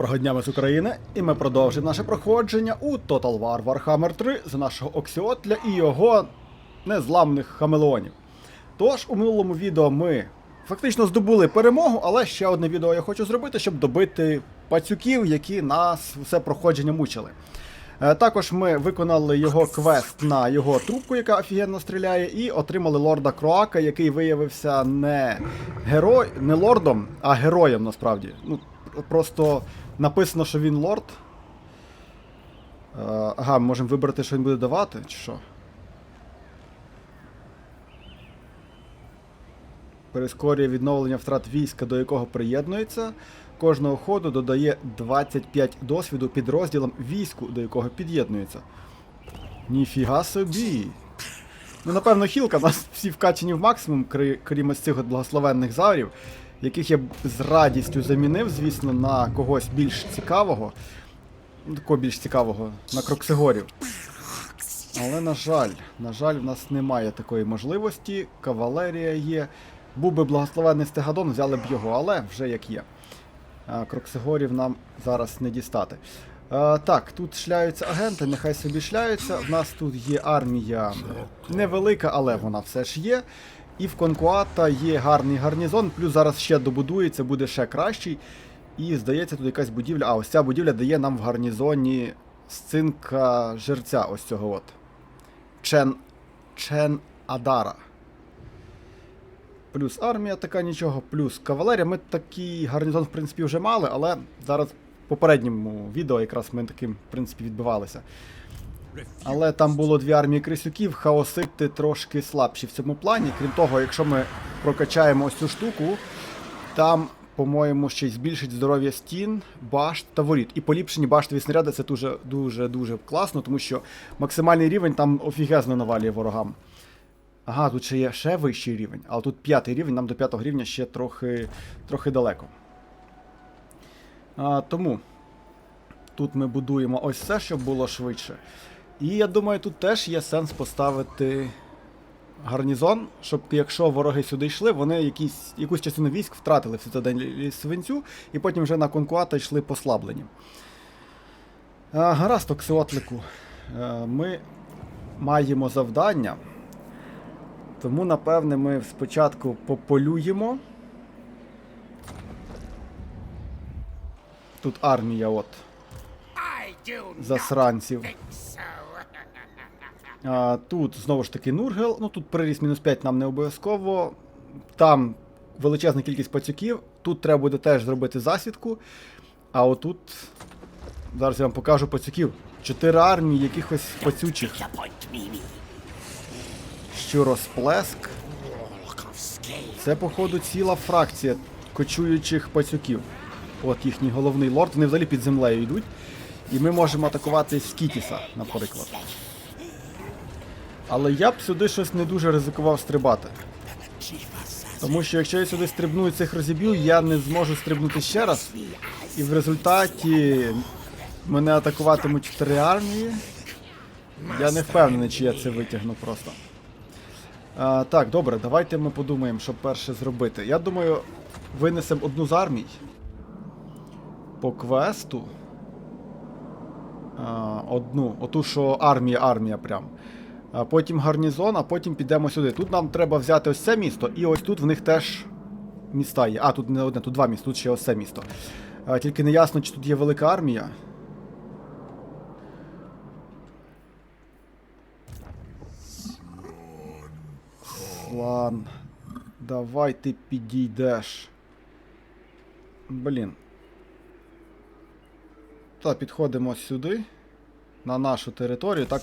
Доброго дня ми з України, і ми продовжуємо наше проходження у Total War Warhammer 3 з нашого Оксіотля і його незламних хамелеонів. Тож, у минулому відео ми фактично здобули перемогу, але ще одне відео я хочу зробити, щоб добити пацюків, які нас все проходження мучили. Е, Також ми виконали його квест на його трубку, яка офігенно стріляє, і отримали лорда Кроака, який виявився не герой, не лордом, а героєм насправді. Ну, просто написано, що він лорд. Е, Ага, ми можемо вибрати, що він буде давати, чи що? Перескорює відновлення втрат війська, до якого приєднується. Кожного ходу додає 25 досвіду підрозділам війську, до якого під'єднується. Ніфіга собі. Ну, напевно, хілка нас всі вкачені в максимум, крім ось цих благословенних заврів, яких я б з радістю замінив, звісно, на когось більш цікавого. Ну, Такого більш цікавого, на кроксигорів. Але, на жаль, на жаль, в нас немає такої можливості. Кавалерія є. Був би благословенний стегадон, взяли б його, але вже як є. Кроксигорів нам зараз не дістати. А, так, тут шляються агенти, нехай собі шляються. В нас тут є армія невелика, але вона все ж є. І в Конкуата є гарний гарнізон, плюс зараз ще добудується, буде ще кращий. І здається, тут якась будівля. А, ось ця будівля дає нам в гарнізоні сцинка жерця ось цього от. Чен. Чен Адара. Плюс армія така нічого, плюс кавалерія. Ми такий гарнізон, в принципі, вже мали, але зараз в попередньому відео якраз ми таким, в принципі, відбивалися. Але там було дві армії крисюків, хаосити трошки слабші в цьому плані. Крім того, якщо ми прокачаємо ось цю штуку, там, по-моєму, ще й збільшить здоров'я стін, башт та воріт. І поліпшені баштові снаряди це дуже дуже дуже класно, тому що максимальний рівень там офігезно навалює ворогам. Ага, тут ще є ще вищий рівень, але тут п'ятий рівень, нам до п'ятого рівня ще трохи, трохи далеко. А, тому тут ми будуємо ось це, щоб було швидше. І я думаю, тут теж є сенс поставити гарнізон, щоб якщо вороги сюди йшли, вони якісь, якусь частину військ втратили в цитаделі свинцю, і потім вже на конкуата йшли послаблені. А, гаразд, Оксиотлику. Е, Ми маємо завдання. Тому, напевне, ми спочатку пополюємо. Тут армія от засранців. Тут знову ж таки Нургел. Ну тут приріст мінус 5 нам не обов'язково. Там величезна кількість пацюків. Тут треба буде теж зробити засідку. А отут. Зараз я вам покажу пацюків. Чотири армії якихось пацючих. Що розплеск. Це, походу, ціла фракція кочуючих пацюків. От їхній головний лорд, вони взагалі під землею йдуть. І ми можемо атакувати Скітіса, наприклад. Але я б сюди щось не дуже ризикував стрибати. Тому що якщо я сюди стрибну і цих розіб'ю, я не зможу стрибнути ще раз. І в результаті мене атакуватимуть чотири армії. Я не впевнений, чи я це витягну просто. А, так, добре, давайте ми подумаємо, що перше зробити. Я думаю, винесемо одну з армій. По квесту. А, одну. Оту, що армія, армія прям. Потім гарнізон, а потім підемо сюди. Тут нам треба взяти ось це місто, і ось тут в них теж міста є. А, тут не одне, тут два міста, тут ще ось це місто. Тільки не ясно, чи тут є велика армія. Слан. Давай ти підійдеш. Блін. Так, підходимо сюди. На нашу територію. Так.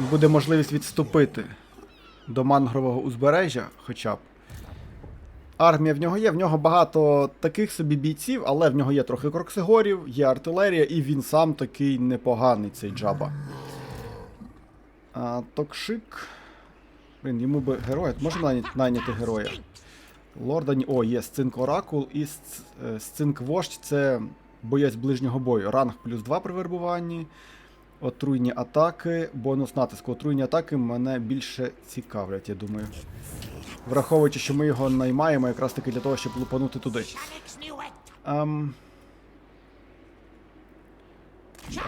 Буде можливість відступити до мангрового узбережжя хоча б. Армія в нього є, в нього багато таких собі бійців, але в нього є трохи кроксигорів, є артилерія, і він сам такий непоганий цей джаба. А, Токшик. Блін, йому би героя. Можна найняти, героя? Лорда. О, є Сцинк Оракул і е, Сцинк Вождь це боєць ближнього бою. Ранг плюс 2 при вербуванні. Отруйні атаки, бонус натиску. Отруйні атаки мене більше цікавлять, я думаю. Враховуючи, що ми його наймаємо якраз таки для того, щоб лупанути туди. Ем,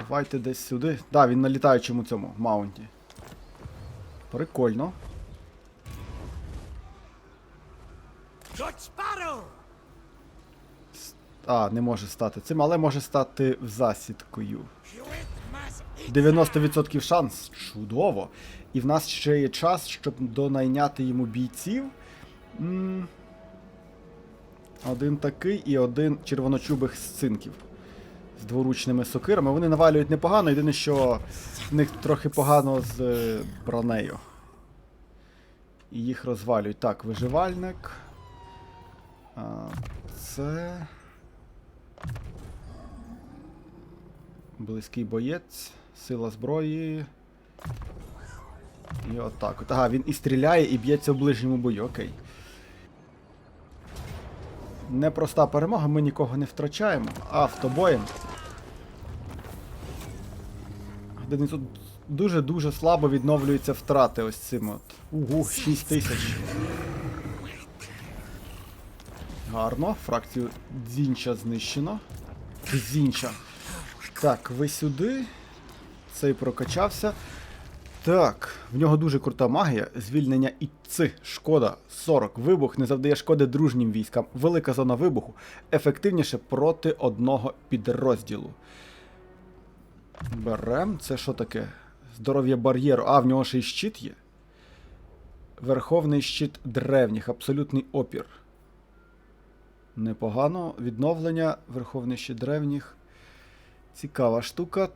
Давайте десь сюди. Да, він на літаючому цьому маунті. Прикольно. А, не може стати цим, але може стати засідкою. Quit mass 90% шанс. Чудово. І в нас ще є час, щоб донайняти йому бійців. Один такий і один червоночубих сцинків. З дворучними сокирами. Вони навалюють непогано, єдине, що в них трохи погано з е, бронею. І їх розвалюють. Так, виживальник. А, це. Близький боєць, сила зброї. І отак. От. Ага, він і стріляє, і б'ється в ближньому бою, окей. Непроста перемога, ми нікого не втрачаємо. Автобоєм. Тут дуже-дуже слабо відновлюються втрати ось цим от. Угу, 6 тисяч. Гарно, фракцію Дзінча знищено. Дзінча. Так, ви сюди. Цей прокачався. Так, в нього дуже крута магія. Звільнення ІЦ. Шкода 40. Вибух не завдає шкоди дружнім військам. Велика зона вибуху. Ефективніше проти одного підрозділу. Берем. Це що таке? Здоров'я бар'єру. А, в нього ще й щит є. Верховний щит древніх. Абсолютний опір. Непогано. Відновлення. Верховний щит древніх. Цікава штука.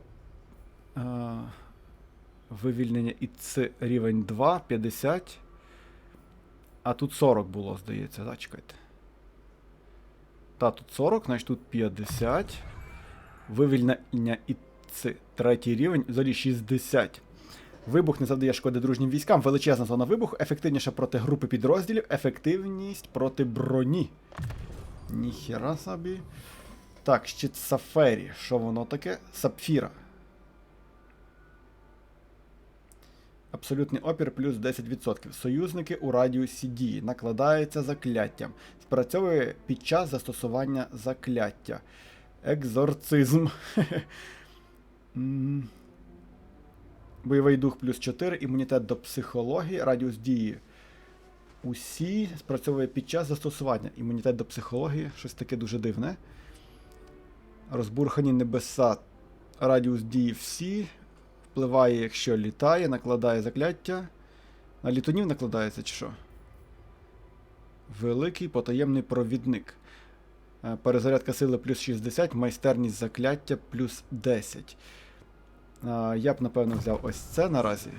Вивільнення ІЦ рівень 2, 50. А тут 40 було, здається, да, чекайте. Та, тут 40, значить тут 50. Вивільнення ІЦ третій рівень, взагалі 60. Вибух не завдає шкоди дружнім військам. Величезна зона вибуху, ефективніша проти групи підрозділів, ефективність проти броні. Ніхера собі. Так, щит Сафері. Що воно таке? Сапфіра. Абсолютний опір плюс 10%. Союзники у радіусі дії. Накладається закляттям. Спрацьовує під час застосування закляття. Екзорцизм. Бойовий дух плюс 4, імунітет до психології, радіус дії. Усі спрацьовує під час застосування. Імунітет до психології, щось таке дуже дивне. Розбурхані небеса. Радіус дії всі. Впливає, якщо літає, накладає закляття. На літунів накладається чи що? Великий потаємний провідник. Е, Перезарядка сили плюс 60, майстерність закляття плюс 10. Я б, напевно, взяв ось це наразі.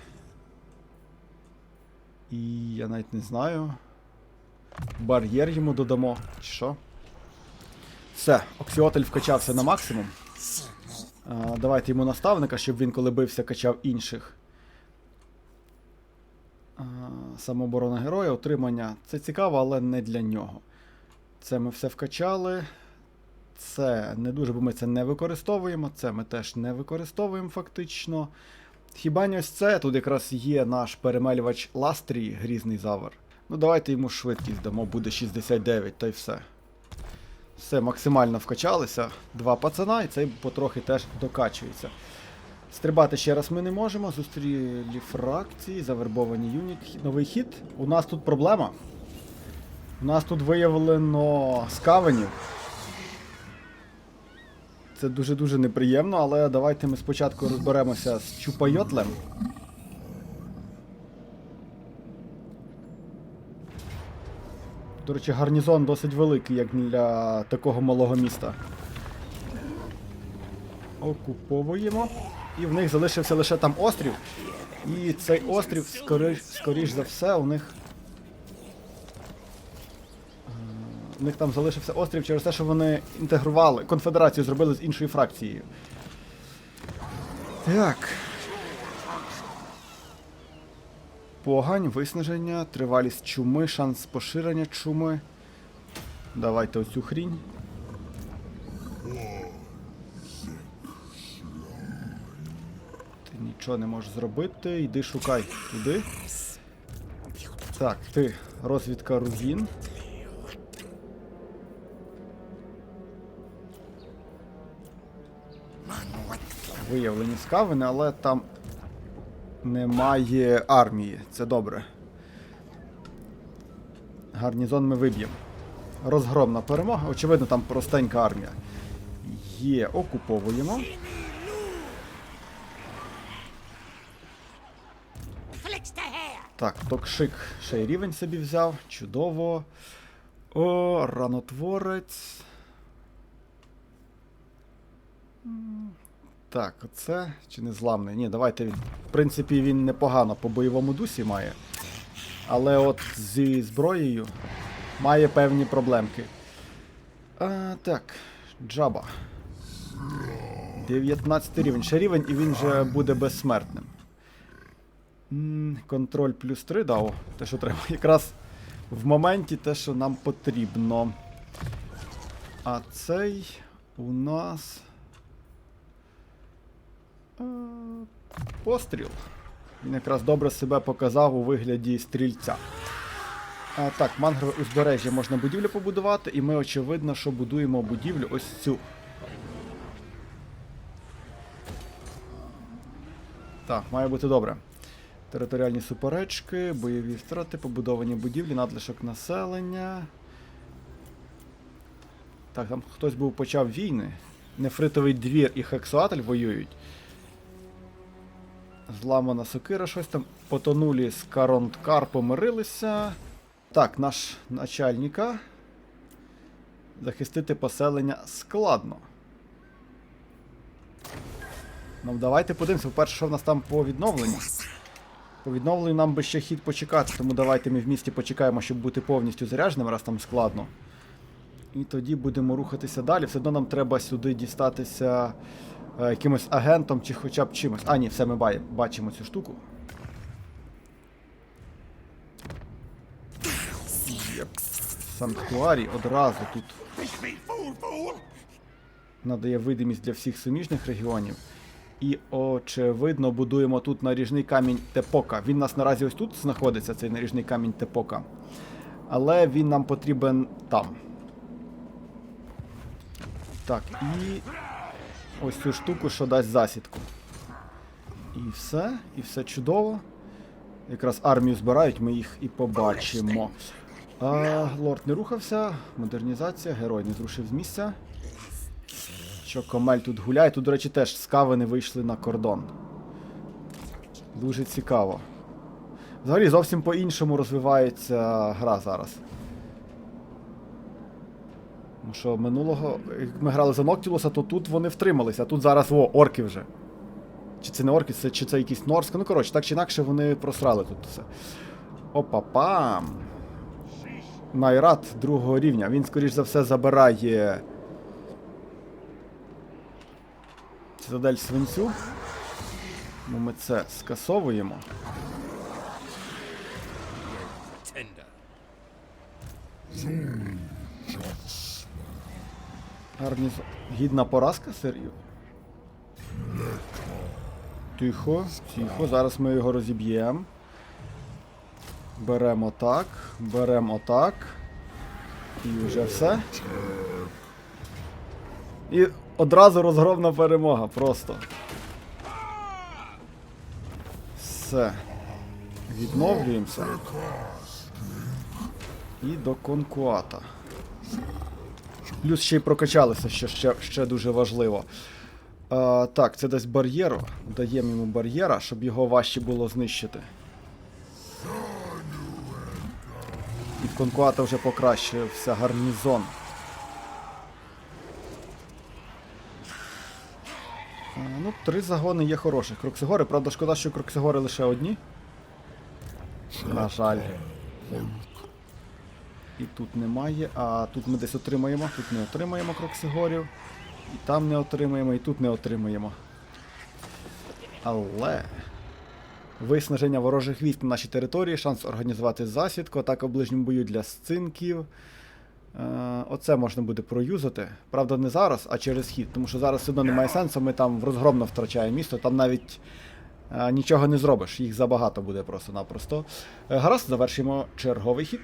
І я навіть не знаю. Бар'єр йому додамо, чи що? Все, Оксіотель вкачався на максимум. Давайте йому наставника, щоб він, коли бився, качав інших. Самооборона героя, отримання. Це цікаво, але не для нього. Це ми все вкачали. Це не дуже, бо ми це не використовуємо. Це ми теж не використовуємо фактично. Хіба не ось це? Тут якраз є наш перемелювач Ластрії, грізний завер. Ну давайте йому швидкість дамо, буде 69, та й все. Все, максимально вкачалися. Два пацана, і цей потрохи теж докачується. Стрибати ще раз ми не можемо. Зустрілі фракції, завербовані юніт. Новий хід. У нас тут проблема. У нас тут виявлено скавенів. Це дуже-дуже неприємно, але давайте ми спочатку розберемося з Чупайотлем. До речі, гарнізон досить великий, як для такого малого міста. Окуповуємо. І в них залишився лише там острів. І цей острів, скоріш, скоріш за все, у них. Е, У них там залишився острів через те, що вони інтегрували, конфедерацію зробили з іншою фракцією. Так. Погань, виснаження, тривалість чуми, шанс поширення чуми. Давайте оцю хрінь. Ти нічого не можеш зробити, йди шукай туди. Так, ти, розвідка руїн. виявлені скавини, але там немає армії. Це добре. Гарнізон ми виб'ємо. Розгромна перемога. Очевидно, там простенька армія. Є, окуповуємо. Так, токшик ще й рівень собі взяв. Чудово. О, ранотворець. Так, оце чи не зламний? Ні, давайте він. В принципі, він непогано по бойовому дусі має. Але от зі зброєю має певні проблемки. А, так, Джаба. 19 рівень. Ще рівень, і він вже буде безсмертним. Контроль плюс 3 дав. Те, що треба. Якраз в моменті те, що нам потрібно. А цей у нас. Е, постріл. Він якраз добре себе показав у вигляді стрільця. А, так, мангрове узбережжя можна будівлю побудувати, і ми очевидно, що будуємо будівлю ось цю. Так, має бути добре. Територіальні суперечки, бойові втрати, побудовані будівлі, надлишок населення. Так, там хтось був почав війни. Нефритовий двір і Хексуатель воюють. Зламана сокира, щось там. Потонулі з Каронткар помирилися. Так, наш начальника. Захистити поселення складно. Ну, давайте подивимося. По-перше, що в нас там по відновленню. По відновленню нам би ще хід почекати, тому давайте ми в місті почекаємо, щоб бути повністю зарядженим, раз там складно. І тоді будемо рухатися далі. Все одно нам треба сюди дістатися якимось агентом чи хоча б чимось. А, ні, все ми бачимо цю штуку. Санктуарій одразу тут надає видимість для всіх суміжних регіонів. І, очевидно, будуємо тут наріжний камінь Тепока. Він нас наразі ось тут знаходиться, цей наріжний камінь Тепока. Але він нам потрібен там. Так, і ось цю штуку, що дасть засідку. І все, і все чудово. Якраз армію збирають, ми їх і побачимо. А, лорд не рухався, модернізація, герой не зрушив з місця. Що Комель тут гуляє. Тут, до речі, теж скавини вийшли на кордон. Дуже цікаво. Взагалі зовсім по-іншому розвивається гра зараз. Тому що минулого, як ми грали за Ноктілуса, то тут вони втрималися, а тут зараз о, орки вже. Чи це не орки, це, чи це якісь норська. Ну, коротше, так чи інакше вони просрали тут все. Опа-пам. Найрат другого рівня. Він, скоріш за все, забирає. Цитадель свинцю. Ну, ми це скасовуємо. Гарні... з- Гідна поразка, Сергію? Тихо, тихо, зараз ми його розіб'ємо. Беремо так, беремо так. І вже все. І одразу розгромна перемога, просто. Все. Відновлюємося. І до конкуата. Плюс ще й прокачалися, що ще, ще дуже важливо. А, так, це десь бар'єру. Даємо йому бар'єра, щоб його важче було знищити. І в конкуата вже покращився гарнізон. Ну, три загони є хороших. Кроксигори, правда, шкода, що кроксигори лише одні. На жаль. І тут немає, а тут ми десь отримаємо, тут не отримаємо кроксигорів. І там не отримаємо, і тут не отримаємо. Але. Виснаження ворожих військ на нашій території, шанс організувати засідку, атака в ближньому бою для сцинків. Е, оце можна буде проюзати. Правда, не зараз, а через хід, тому що зараз все одно немає сенсу, ми там розгромно втрачаємо місто, там навіть е, нічого не зробиш, їх забагато буде просто-напросто. Е, гаразд, завершимо черговий хід.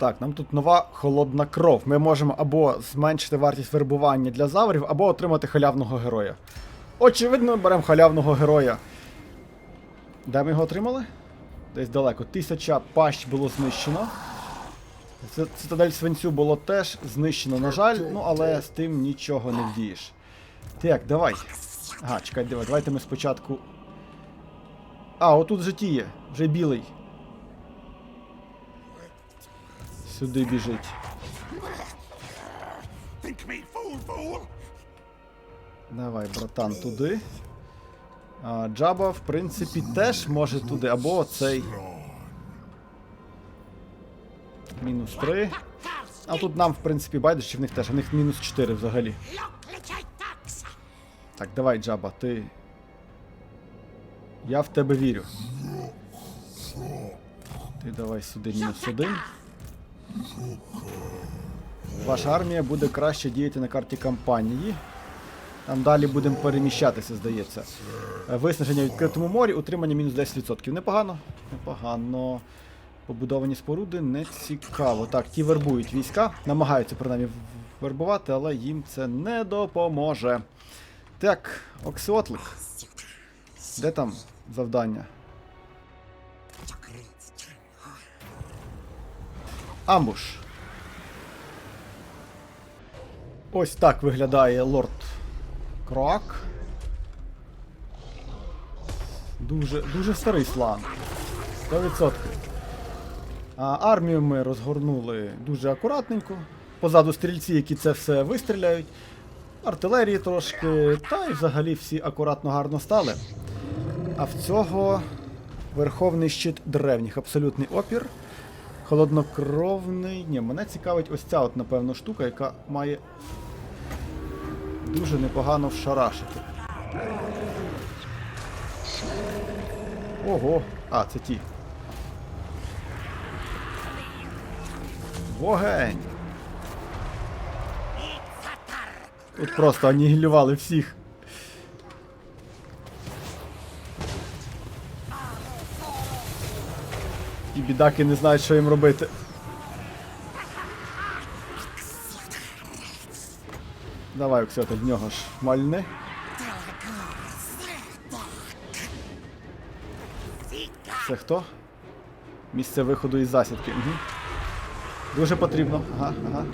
Так, нам тут нова холодна кров. Ми можемо або зменшити вартість вербування для заврів, або отримати халявного героя. Очевидно, беремо халявного героя. Де ми його отримали? Десь далеко. Тисяча пащ було знищено. Цитадель свинцю було теж знищено, на жаль, ну але з тим нічого не вдієш. Так, давай. Ага, чекай, давай, давайте ми спочатку. А, отут вже ті є, вже білий. Сюди біжить. Давай, братан, туди. А, Джаба, в принципі, теж може туди, або оцей. Мінус 3. А тут нам, в принципі, байдуже, чи в них теж, в них мінус 4 взагалі. Так, давай, Джаба, ти. Я в тебе вірю. Ти давай сюди мінус один. Ваша армія буде краще діяти на карті кампанії. Там далі будемо переміщатися, здається. Е, Виснаження в відкритому морі, утримання мінус 10%. Непогано. Непогано. Побудовані споруди не цікаво. Так, ті вербують війська, намагаються принаймні вербувати, але їм це не допоможе. Так, Оксиотлик. Де там завдання? Амбуш. Ось так виглядає лорд Кроак. Дуже, дуже старий слан. 100%. А армію ми розгорнули дуже акуратненько. Позаду стрільці, які це все вистріляють. Артилерії трошки, та й взагалі всі акуратно гарно стали. А в цього Верховний щит древніх, абсолютний опір. Холоднокровний. Ні, мене цікавить ось ця от, напевно, штука, яка має дуже непогано вшарашити. Ого! А, це ті. Вогень! Тут просто анігілювали всіх. Бідаки не знають, що їм робити. Давай, Оксята, в нього ж мальни. Це хто? Місце виходу із засідки. Угу. Дуже потрібно. Ага, ага.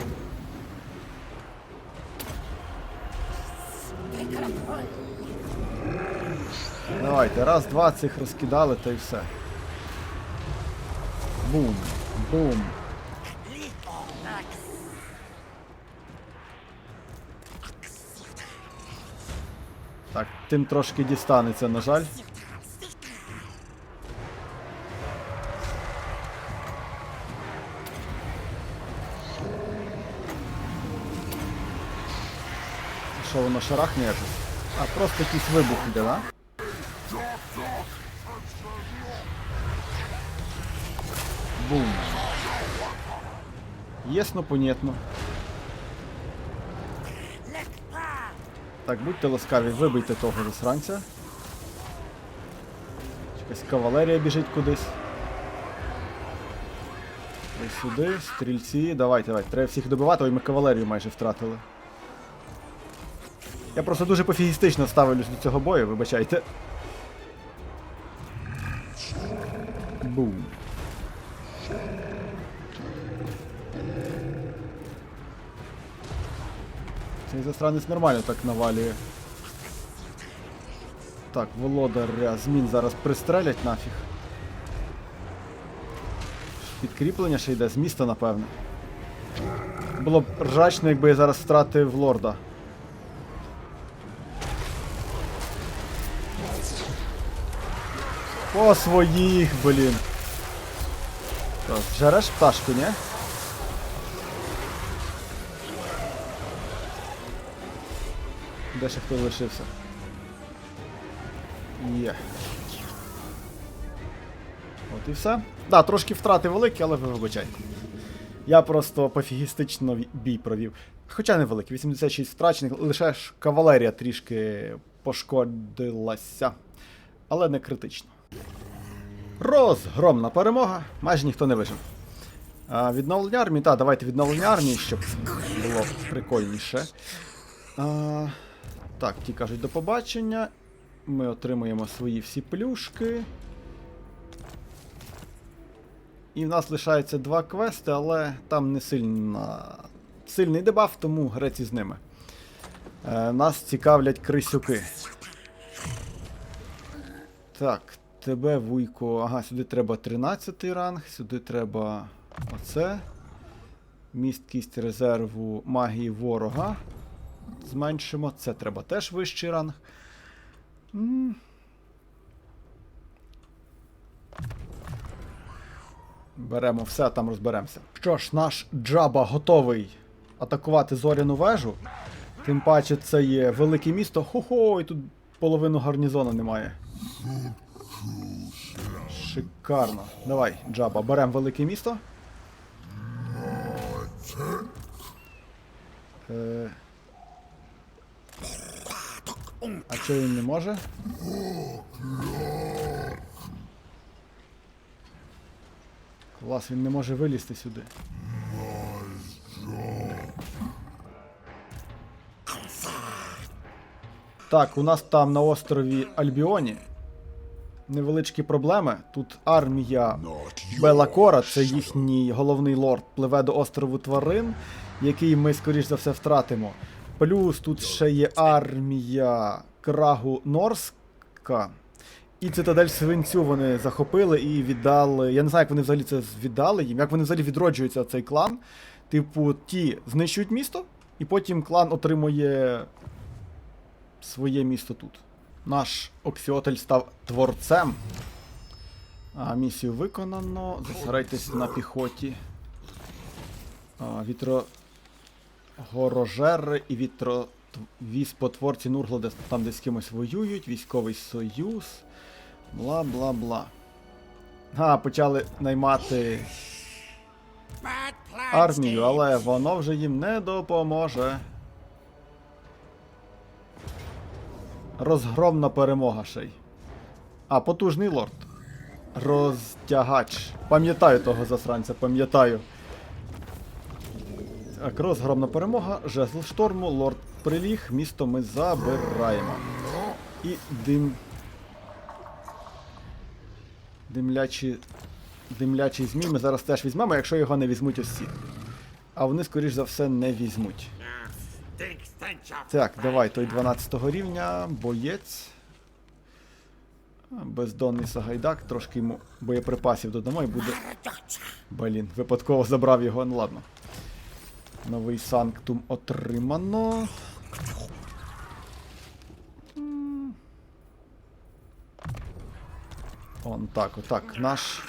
Давайте, раз, два цих розкидали, та й все. Бум. Бум. Так, тим трошки дістанеться, на жаль. Що воно шарахне якось? А, просто якийсь вибух іде, да? Бум. Єсно, понятно. Так, будьте ласкаві, вибийте того засранця. Якась кавалерія біжить кудись. Ось сюди, стрільці. Давайте, давайте. Треба всіх добивати, ой, ми кавалерію майже втратили. Я просто дуже пофігістично ставлюсь до цього бою, вибачайте. Бум. Цей засранець нормально так навалює. Так, володаря змін зараз пристрелять нафіг. Підкріплення ще йде з міста, напевно. Було б ржачно, якби я зараз втратив лорда. По своїх, блін. Так, Жереш пташку, ні? Де ще хто лишився? Є. От і все. Да, трошки втрати великі, але ви вибачайте. Я просто пофігістично бій провів. Хоча невеликий, 86 втрачених, лише ж кавалерія трішки пошкодилася. Але не критично. Розгромна перемога, майже ніхто не вижив. А, відновлення армії, так, давайте відновлення армії, щоб було прикольніше. А, Так, ті кажуть до побачення. Ми отримуємо свої всі плюшки. І в нас лишається два квести, але там не сильна... сильний дебаф, тому греці з ними. Е, нас цікавлять крисюки. Так, тебе, вуйко. Ага, сюди треба 13 ранг, сюди треба оце. Місткість резерву магії ворога. Зменшимо. Це треба теж вищий ранг. Беремо все, там розберемося. Що ж, наш Джаба готовий атакувати зоряну вежу. Тим паче це є велике місто. Хо-хо, і тут половину гарнізону немає. Шикарно. Давай, Джаба, беремо велике місто. Е... А чого він не може? Клас, він не може вилізти сюди. Так, у нас там на острові Альбіоні невеличкі проблеми. Тут армія Белакора, це їхній головний лорд, пливе до острову тварин, який ми, скоріш за все, втратимо. Плюс тут ще є армія Крагу Норська. І цитадель свинцю вони захопили і віддали. Я не знаю, як вони взагалі це віддали їм, як вони взагалі відроджуються цей клан. Типу, ті знищують місто, і потім клан отримує своє місто тут. Наш Оксіотель став творцем. А, місію виконано. Зосередьтесь на піхоті. А, вітро. Горожери і вітро. Віспотворці Нургладе там десь кимось воюють, військовий союз. Бла бла бла. А, почали наймати армію, але воно вже їм не допоможе. Розгромна перемога ще й. А, потужний лорд. Розтягач. Пам'ятаю того засранця, пам'ятаю. Так, розгромна перемога, жезл шторму, лорд приліг, місто ми забираємо. І дим. Димлячі. Димлячий змій ми зараз теж візьмемо, якщо його не візьмуть усі. А вони, скоріш за все, не візьмуть. Так, давай, той 12 рівня, боєць. Бездонний Сагайдак, трошки йому боєприпасів додамо і буде. Блін, випадково забрав його, ну ладно. Новий санктум отримано. Он так, отак. Наш.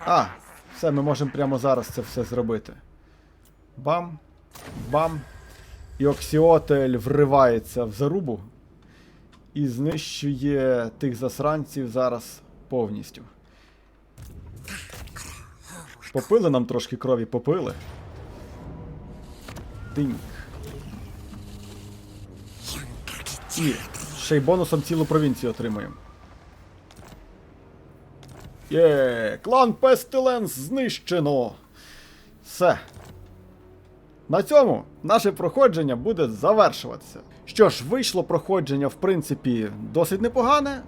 А, все, ми можемо прямо зараз це все зробити. Бам, бам. І Оксіотель вривається в зарубу і знищує тих засранців зараз повністю. Попили нам трошки крові, попили. Тиньк. І ще й бонусом цілу провінцію отримуємо. Є, клан Пестиленс знищено. Все. На цьому наше проходження буде завершуватися. Що ж, вийшло проходження, в принципі, досить непогане.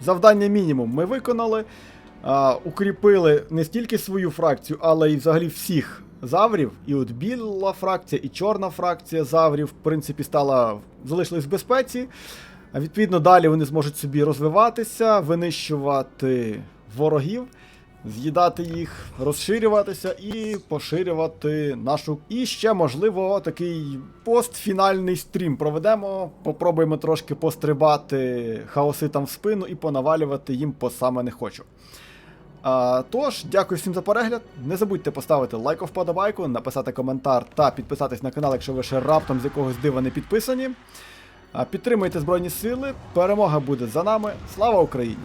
Завдання мінімум ми виконали. Укріпили не стільки свою фракцію, але і взагалі всіх заврів. І от біла фракція, і чорна фракція заврів, в принципі, стала залишились в безпеці. А відповідно, далі вони зможуть собі розвиватися, винищувати ворогів, з'їдати їх, розширюватися і поширювати нашу. І ще, можливо, такий постфінальний стрім проведемо. Попробуємо трошки пострибати хаоситам в спину і понавалювати їм по саме не хочу. А, тож, дякую всім за перегляд. Не забудьте поставити лайк вподобайку, написати коментар та підписатись на канал, якщо ви ще раптом з якогось дива не підписані. А, Підтримуйте Збройні Сили. Перемога буде за нами. Слава Україні!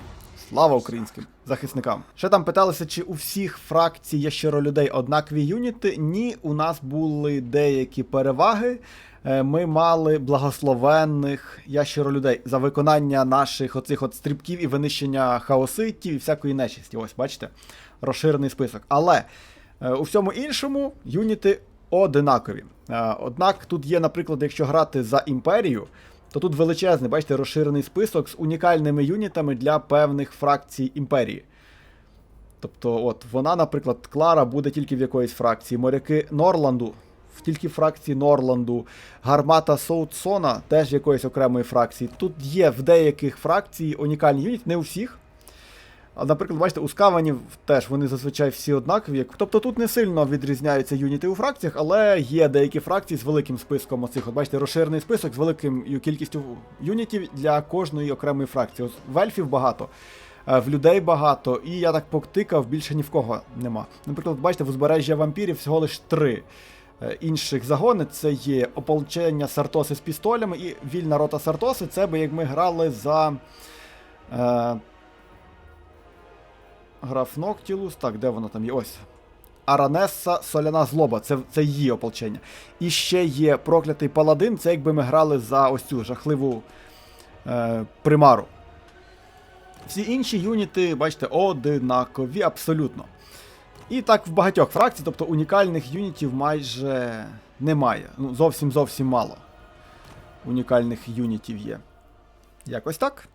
Слава українським захисникам! Ще там питалися, чи у всіх фракцій ящеролюдей однакові юніти. Ні, у нас були деякі переваги. Е, Ми мали благословенних ящеролюдей за виконання наших оцих от стрибків і винищення хаоситів і всякої нечисті. Ось, бачите, розширений список. Але е, у всьому іншому юніти одинакові. Е, Однак тут є, наприклад, якщо грати за імперію, то тут величезний, бачите, розширений список з унікальними юнітами для певних фракцій імперії. Тобто, от вона, наприклад, Клара буде тільки в якоїсь фракції. Моряки Норланду тільки фракції Норланду. Гармата Соутсона теж якоїсь окремої фракції. Тут є в деяких фракцій унікальні юніти, не у всіх. А, наприклад, бачите, у скаванів теж вони зазвичай всі однакові. Тобто тут не сильно відрізняються юніти у фракціях, але є деякі фракції з великим списком оцих. От бачите, розширений список з великою кількістю юнітів для кожної окремої фракції. От в багато. е, В людей багато, і я так поктикав, більше ні в кого нема. Наприклад, бачите, в узбережжя вампірів всього лиш три інших загони. Це є ополчення Сартоси з пістолями і вільна рота Сартоси. Це би як ми грали за. Е, Граф Ноктілус. Так, де вона там є? Ось. Аранесса Соляна Злоба, це, це її ополчення. І ще є проклятий паладин, це якби ми грали за ось цю жахливу е, примару. Всі інші юніти, бачите, одинакові абсолютно. І так в багатьох фракцій, тобто унікальних юнітів майже немає. Ну, зовсім зовсім мало. Унікальних юнітів є. Якось так.